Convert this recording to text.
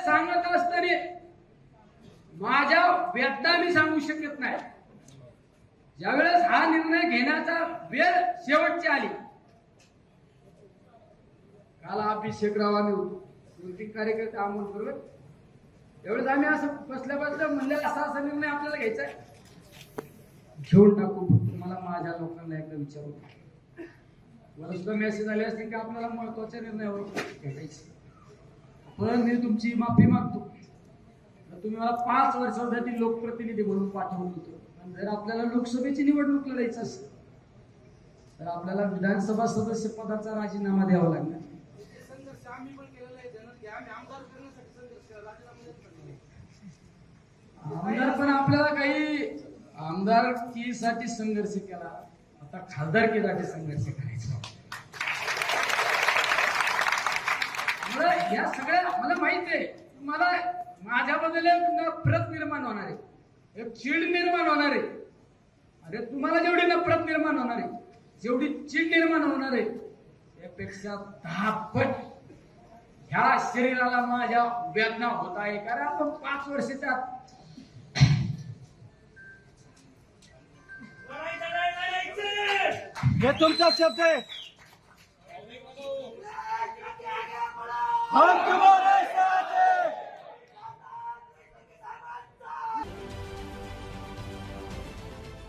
सांगत असताना माझ्या वेदना मी सांगू शकत नाही. ज्यावेळेस हा निर्णय घेण्याचा वेळ शेवटची आली. काल अभिषेकराव आम्ही होतो कार्यकर्ते अमोल बरोबर त्यावेळेस आम्ही असं बसल्या बसल्या म्हणलं असा असा निर्णय आपल्याला घ्यायचा आहे. घेऊन टाकू मला माझ्या लोकांना एकदा विचारू सुद्धा मेसेज आले असतील की आपल्याला महत्त्वाच्या निर्णयावर भेटायचे पण मी तुमची माफी मागतो. तर तुम्ही मला पाच वर्षासाठी लोकप्रतिनिधी म्हणून पाठवलं होतं. पण जर आपल्याला लोकसभेची निवडणूक लढायचं असेल तर आपल्याला विधानसभा सदस्य पदाचा राजीनामा द्यावा लागणार. पण की आमदार संघर्ष केला, आमदार पण आपल्याला काही आमदारकीसाठी संघर्ष केला. आता खासदारकीसाठी संघर्ष करायचा मला या सगळ्या मला माहीत आहे. मला माझ्याबद्दल नफरत निर्माण होणार आहे. एक चीड निर्माण होणार आहे. अरे तुम्हाला जेवढी नफरत निर्माण होणार आहे जेवढी चीड निर्माण होणार आहे त्यापेक्षा दहा पट ह्या शरीराला माझ्या वेदना होत आहे. कारण आपण पाच वर्षाच्या हे तुमचा शब्द आहे.